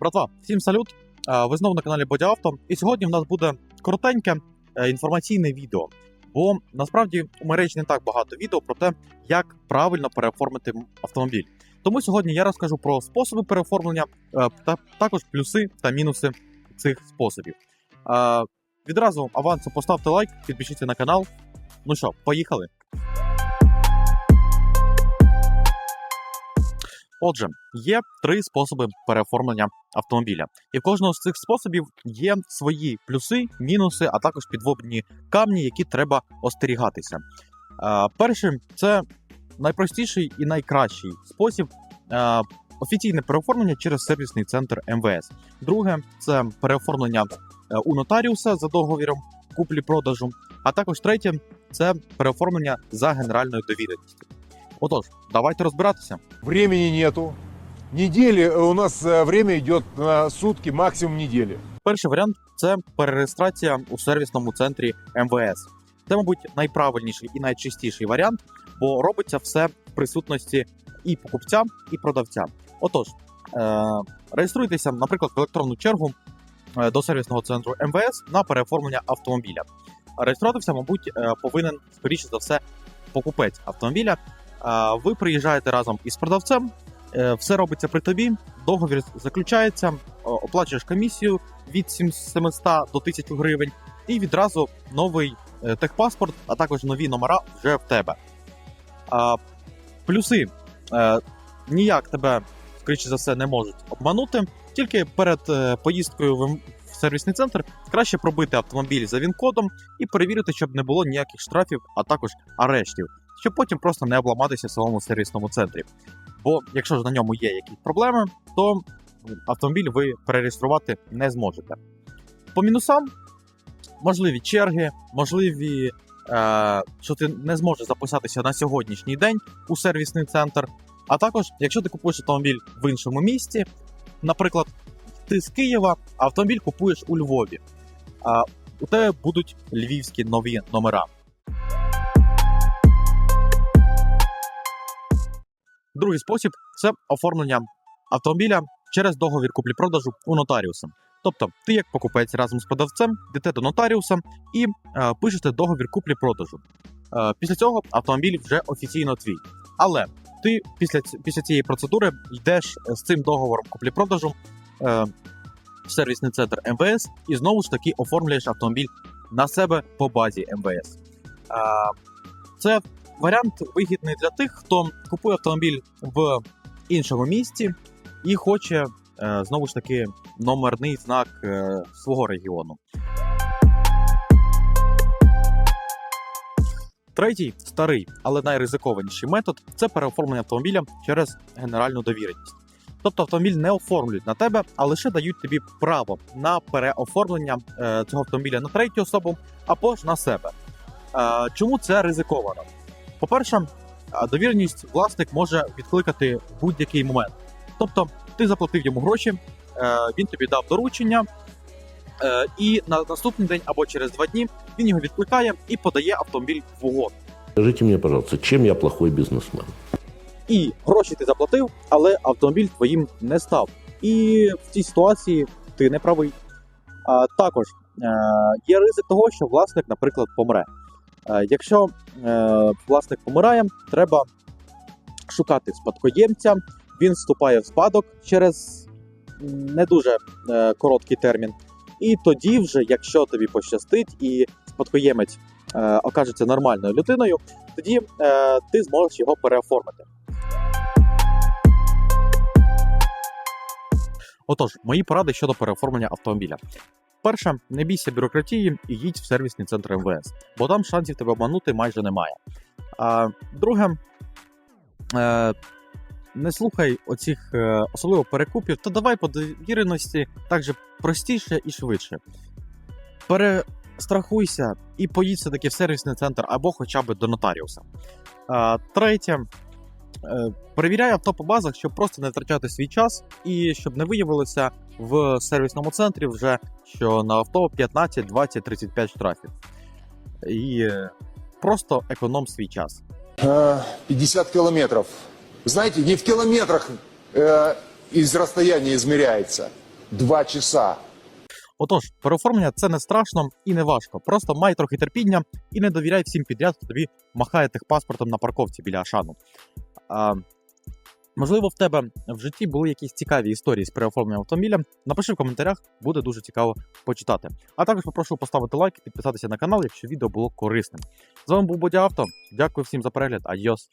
Братва, всім салют! Е, Ви знову на каналі Бодя Авто. І сьогодні в нас буде коротеньке е, інформаційне відео. Бо насправді у мережі не так багато відео про те, як правильно переоформити автомобіль. Тому сьогодні я розкажу про способи переоформлення е, та також плюси та мінуси цих способів. Відразу авансом поставте лайк, підпишіться на канал. Ну що, поїхали. Отже, є три способи переоформлення автомобіля, і в кожного з цих способів є свої плюси, мінуси, а також підводні камні, які треба остерігатися. Е, перший це найпростіший і найкращий спосіб е, офіційне переоформлення через сервісний центр МВС. Друге це переоформлення е, у нотаріуса за договіром куплі-продажу. А також третє це переоформлення за генеральною довіреністю. Отож, давайте розбиратися. Времени нету. Недели э, у нас э, время идет на сутки, максимум недели. Перший варіант це перереєстрація у сервісному центрі МВС. Це, мабуть, найправильніший і найчистіший варіант, бо робиться все в присутності і покупця, і продавця. Отож, е- реєструйтеся, наприклад, в електронну чергу е, до сервісного центру МВС на переоформлення автомобіля. Реєструватися, мабуть, е, повинен скоріше за все покупець автомобіля. Ви приїжджаєте разом із продавцем, е, все робиться при тобі, договір заключається, оплачуєш комісію від 700 до 1000 гривень, і відразу новий е, техпаспорт, а також нові номера вже в тебе. Плюси е, ніяк тебе, скоріше за все, не можуть обманути. Тільки перед поїздкою в, в сервісний центр краще пробити автомобіль за він-кодом і перевірити, щоб не було ніяких штрафів, а також арештів, щоб потім просто не обламатися в самому сервісному центрі. Бо якщо ж на ньому є якісь проблеми, то автомобіль ви перереєструвати не зможете. По мінусам можливі черги, можливі, е, що ти не зможеш записатися на сьогоднішній день у сервісний центр. А також, якщо ти купуєш автомобіль в іншому місті, наприклад, ти з Києва, автомобіль купуєш у Львові. А у тебе будуть львівські нові номера. Другий спосіб це оформлення автомобіля через договір куплі-продажу у нотаріуса. Тобто, ти як покупець разом з продавцем йдете до нотаріуса і е, пишете договір куплі-продажу. Е, після цього автомобіль вже офіційно твій. Але ти після, після цієї процедури йдеш з цим договором куплі-продажу е, в сервісний центр МВС і знову ж таки оформлюєш автомобіль на себе по базі МВС. Е, це варіант вигідний для тих, хто купує автомобіль в іншому місті і хоче е, знову ж таки номерний знак е, свого регіону. Третій старий, але найризикованіший метод це переоформлення автомобіля через генеральну довіреність. Тобто автомобіль не оформлюють на тебе, а лише дають тобі право на переоформлення е, цього автомобіля на третю особу або ж на себе. Чому це ризиковано? По-перше, е, довіреність власник може відкликати в будь-який момент. Тобто, ти заплатив йому гроші, е, він тобі дав доручення, е, і на наступний день або через два дні він його відкликає і подає автомобіль в угон. Скажите мне, пожалуйста, чем я плохой бизнесмен? І гроші ти заплатив, але автомобіль твоїм не став. І в цій ситуації ти не правий. А також е, є ризик того, що власник, наприклад, помре. Е, якщо е, власник помирає, треба шукати спадкоємця. Він вступає в спадок через не дуже е, короткий термін. І тоді, вже, якщо тобі пощастить, і спадкоємець окажеться нормальною людиною, тоді ти зможеш його переоформити. Отож, мої поради щодо переоформлення автомобіля. Перше, не бійся бюрократії і їдь в сервісний центр МВС, бо там шансів тебе обманути майже немає. А друге, е, не слухай оцих е, особливо перекупів, та давай по довіреності так простіше і швидше. Перестрахуйся і поїдь все-таки в сервісний центр або хоча б до нотаріуса. А, третє, Е, Перевіряй авто по базах, щоб просто не втрачати свій час і щоб не виявилося в сервісному центрі вже, що на авто 15, 20, 35 штрафів. І е, просто економ свій час. Э, 50 километров. Знаете, не в километрах э, из расстояния измеряется. два часа. Отож, переоформлення це не страшно і не важко. Просто май трохи терпіння і не довіряй всім підряд, хто тобі махає техпаспортом на парковці біля Ашану. А, можливо, в тебе в житті були якісь цікаві історії з переоформленням автомобіля. Напиши в коментарях, буде дуже цікаво почитати. А також попрошу поставити лайк і підписатися на канал, якщо відео було корисним. З вами був Бодя Авто. Дякую всім за перегляд. Адьос!